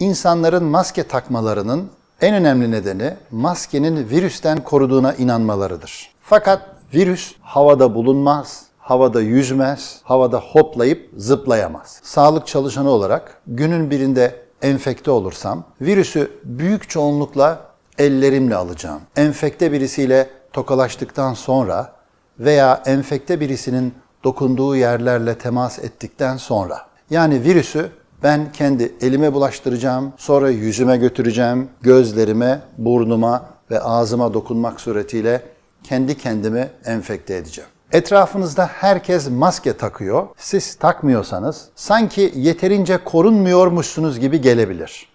İnsanların maske takmalarının en önemli nedeni maskenin virüsten koruduğuna inanmalarıdır. Fakat virüs havada bulunmaz, havada yüzmez, havada hoplayıp zıplayamaz. Sağlık çalışanı olarak günün birinde enfekte olursam virüsü büyük çoğunlukla ellerimle alacağım. Enfekte birisiyle tokalaştıktan sonra veya enfekte birisinin dokunduğu yerlerle temas ettikten sonra yani virüsü ben kendi elime bulaştıracağım, sonra yüzüme götüreceğim, gözlerime, burnuma ve ağzıma dokunmak suretiyle kendi kendimi enfekte edeceğim. Etrafınızda herkes maske takıyor. Siz takmıyorsanız sanki yeterince korunmuyormuşsunuz gibi gelebilir.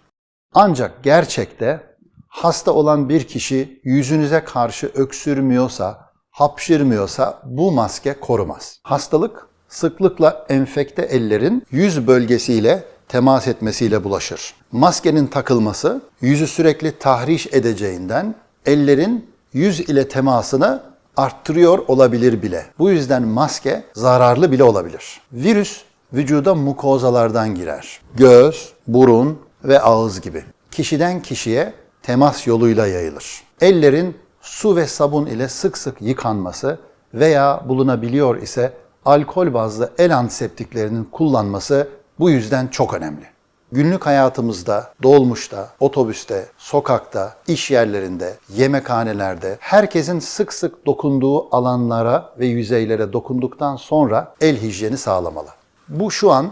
Ancak gerçekte hasta olan bir kişi yüzünüze karşı öksürmüyorsa, hapşırmıyorsa bu maske korumaz. Hastalık sıklıkla enfekte ellerin yüz bölgesiyle temas etmesiyle bulaşır. Maskenin takılması yüzü sürekli tahriş edeceğinden ellerin yüz ile temasını arttırıyor olabilir bile. Bu yüzden maske zararlı bile olabilir. Virüs vücuda mukozalardan girer. Göz, burun ve ağız gibi. Kişiden kişiye temas yoluyla yayılır. Ellerin su ve sabun ile sık sık yıkanması veya bulunabiliyor ise alkol bazlı el antiseptiklerinin kullanması bu yüzden çok önemli. Günlük hayatımızda, dolmuşta, otobüste, sokakta, iş yerlerinde, yemekhanelerde herkesin sık sık dokunduğu alanlara ve yüzeylere dokunduktan sonra el hijyeni sağlamalı. Bu şu an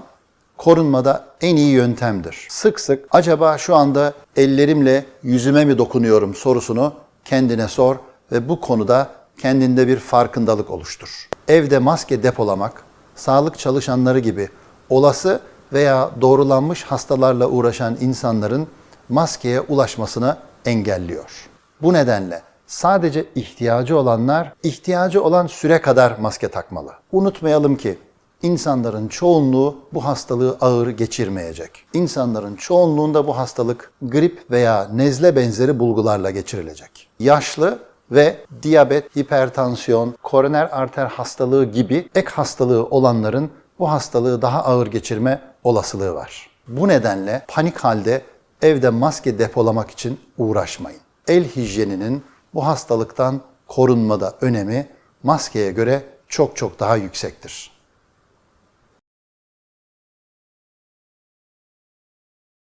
korunmada en iyi yöntemdir. Sık sık acaba şu anda ellerimle yüzüme mi dokunuyorum sorusunu kendine sor ve bu konuda kendinde bir farkındalık oluştur. Evde maske depolamak, sağlık çalışanları gibi olası veya doğrulanmış hastalarla uğraşan insanların maskeye ulaşmasını engelliyor. Bu nedenle sadece ihtiyacı olanlar ihtiyacı olan süre kadar maske takmalı. Unutmayalım ki insanların çoğunluğu bu hastalığı ağır geçirmeyecek. İnsanların çoğunluğunda bu hastalık grip veya nezle benzeri bulgularla geçirilecek. Yaşlı ve diyabet, hipertansiyon, koroner arter hastalığı gibi ek hastalığı olanların bu hastalığı daha ağır geçirme olasılığı var. Bu nedenle panik halde evde maske depolamak için uğraşmayın. El hijyeninin bu hastalıktan korunmada önemi maskeye göre çok çok daha yüksektir.